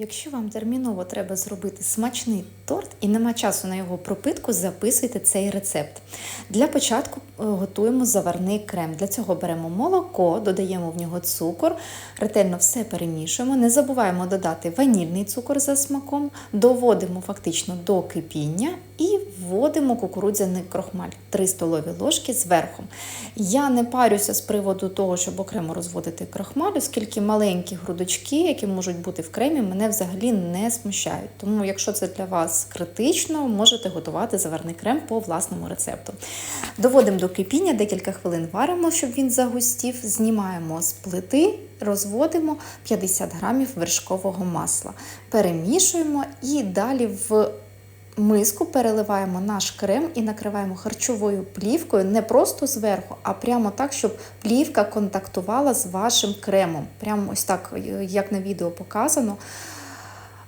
Якщо вам терміново треба зробити смачний торт і нема часу на його пропитку, записуйте цей рецепт. Для початку е, готуємо заварний крем. Для цього беремо молоко, додаємо в нього цукор, ретельно все перемішуємо. Не забуваємо додати ванільний цукор за смаком, доводимо фактично до кипіння і вводимо кукурудзяний крохмаль 3 столові ложки зверху. Я не парюся з приводу того, щоб окремо розводити крохмаль, оскільки маленькі грудочки, які можуть бути в кремі, мене взагалі не смущають. Тому, якщо це для вас критично, можете готувати заварний крем по власному рецепту. Доводимо до кипіння, декілька хвилин варимо, щоб він загустів, знімаємо з плити. Розводимо 50 грамів вершкового масла, перемішуємо і далі в миску переливаємо наш крем і накриваємо харчовою плівкою не просто зверху, а прямо так, щоб плівка контактувала з вашим кремом. Прямо ось так, як на відео показано.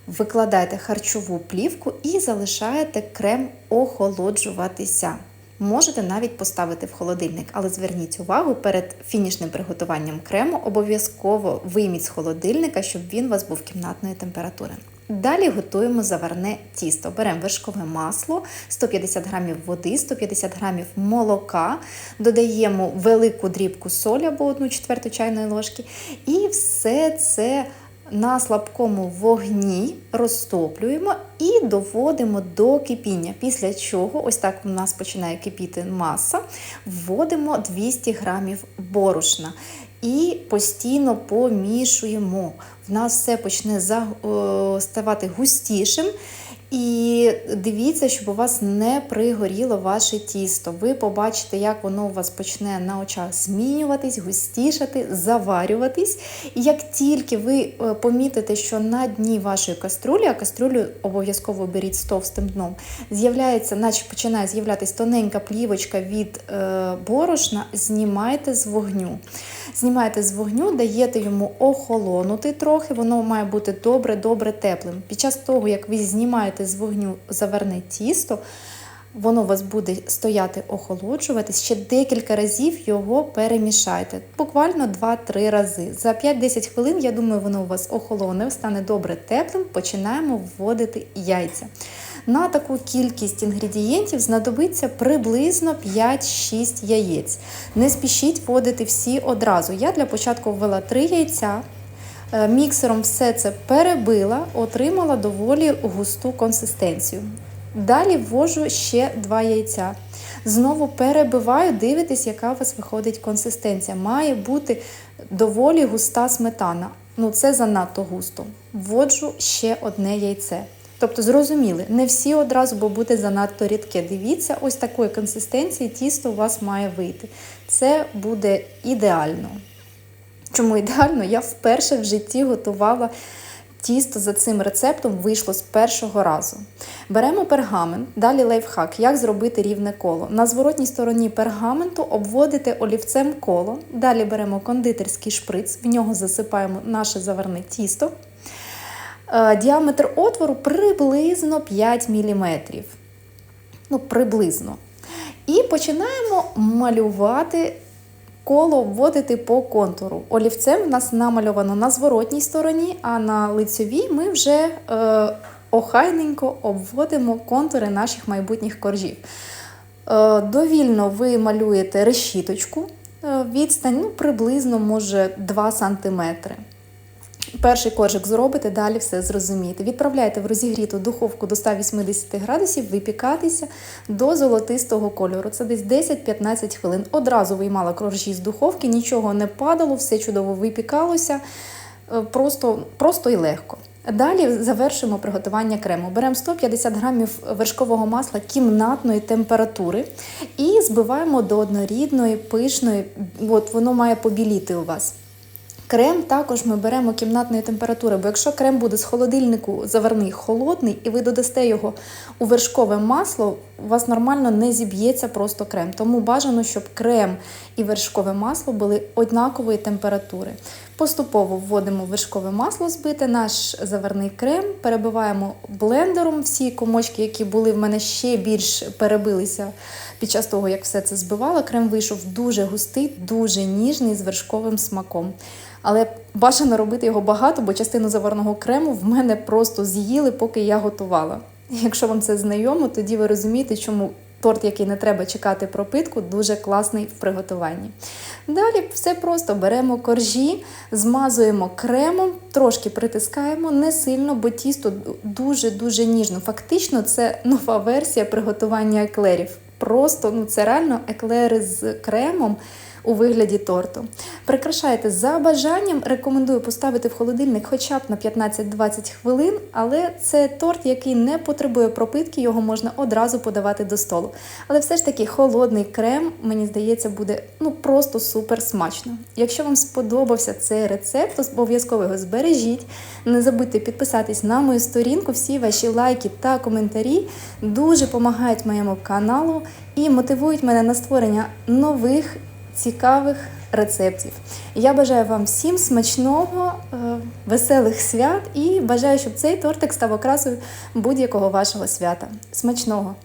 Викладаєте харчову плівку і залишаєте крем охолоджуватися. Можете навіть поставити в холодильник, але зверніть увагу, перед фінішним приготуванням крему обов'язково вийміть з холодильника, щоб він у вас був кімнатної температури. Далі готуємо заварне тісто. Беремо вершкове масло, 150 г води, 150 г молока, додаємо велику дрібку солі або 1 четверту чайної ложки, і все це на слабкому вогні розтоплюємо і доводимо до кипіння. Після чого, ось так у нас починає кипіти маса, вводимо 200 г борошна. І постійно помішуємо. В нас все почне ставати густішим. І дивіться, щоб у вас не пригоріло ваше тісто. Ви побачите, як воно у вас почне на очах змінюватись, густішати, заварюватись. І як тільки ви помітите, що на дні вашої каструлі, а каструлю обов'язково беріть з товстим дном, з'являється, наче починає з'являтись тоненька плівочка від е, борошна, знімайте з вогню. Знімаєте з вогню, даєте йому охолонути трохи, воно має бути добре-добре теплим. Під час того, як ви знімаєте з вогню заверне тісто, воно у вас буде стояти охолоджуватись, ще декілька разів його перемішайте. Буквально 2-3 рази. За 5-10 хвилин, я думаю, воно у вас охолоне, стане добре теплим, починаємо вводити яйця. На таку кількість інгредієнтів знадобиться приблизно 5-6 яєць. Не спішіть вводити всі одразу. Я для початку ввела 3 яйця. Міксером все це перебила, отримала доволі густу консистенцію. Далі ввожу ще 2 яйця. Знову перебиваю, дивитесь, яка у вас виходить консистенція. Має бути доволі густа сметана. Ну, це занадто густо. Вводжу ще одне яйце. Тобто, зрозуміли, не всі одразу, бо буде занадто рідке. Дивіться, ось такої консистенції тісто у вас має вийти. Це буде ідеально. Чому ідеально? Я вперше в житті готувала тісто за цим рецептом, вийшло з першого разу. Беремо пергамент, далі лайфхак, як зробити рівне коло. На зворотній стороні пергаменту обводите олівцем коло. Далі беремо кондитерський шприц, в нього засипаємо наше заварне тісто. Діаметр отвору приблизно 5 мм. Ну, приблизно. І починаємо малювати коло, вводити по контуру. Олівцем в нас намальовано на зворотній стороні, а на лицьовій ми вже е, охайненько обводимо контури наших майбутніх коржів. Е, довільно ви малюєте решіточку, е, відстань ну, приблизно може 2 см. Перший коржик зробите, далі все зрозумієте. Відправляйте в розігріту духовку до 180 градусів, випікатися до золотистого кольору. Це десь 10-15 хвилин. Одразу виймала коржі з духовки, нічого не падало, все чудово випікалося, просто, просто і легко. Далі завершуємо приготування крему. Беремо 150 грамів вершкового масла кімнатної температури і збиваємо до однорідної, пишної, от воно має побіліти у вас. Крем також ми беремо кімнатної температури, бо якщо крем буде з холодильнику заварний холодний, і ви додасте його у вершкове масло, у вас нормально не зіб'ється просто крем. Тому бажано, щоб крем і вершкове масло були однакової температури. Поступово вводимо вершкове масло збите, наш заварний крем, перебиваємо блендером всі комочки, які були в мене ще більш перебилися під час того, як все це збивала. Крем вийшов дуже густий, дуже ніжний з вершковим смаком. Але бажано робити його багато, бо частину заварного крему в мене просто з'їли, поки я готувала. Якщо вам це знайомо, тоді ви розумієте, чому торт, який не треба чекати пропитку, дуже класний в приготуванні. Далі все просто беремо коржі, змазуємо кремом, трошки притискаємо, не сильно, бо тісто дуже-дуже ніжно. Фактично, це нова версія приготування еклерів. Просто ну це реально еклери з кремом у вигляді торту. Прикрашайте за бажанням. Рекомендую поставити в холодильник хоча б на 15-20 хвилин, але це торт, який не потребує пропитки, його можна одразу подавати до столу. Але все ж таки холодний крем, мені здається, буде ну просто супер смачно. Якщо вам сподобався цей рецепт, то обов'язково його збережіть. Не забудьте підписатись на мою сторінку. Всі ваші лайки та коментарі дуже допомагають моєму каналу і мотивують мене на створення нових цікавих рецептів. Я бажаю вам всім смачного, е, веселих свят і бажаю, щоб цей тортик став окрасою будь-якого вашого свята. Смачного!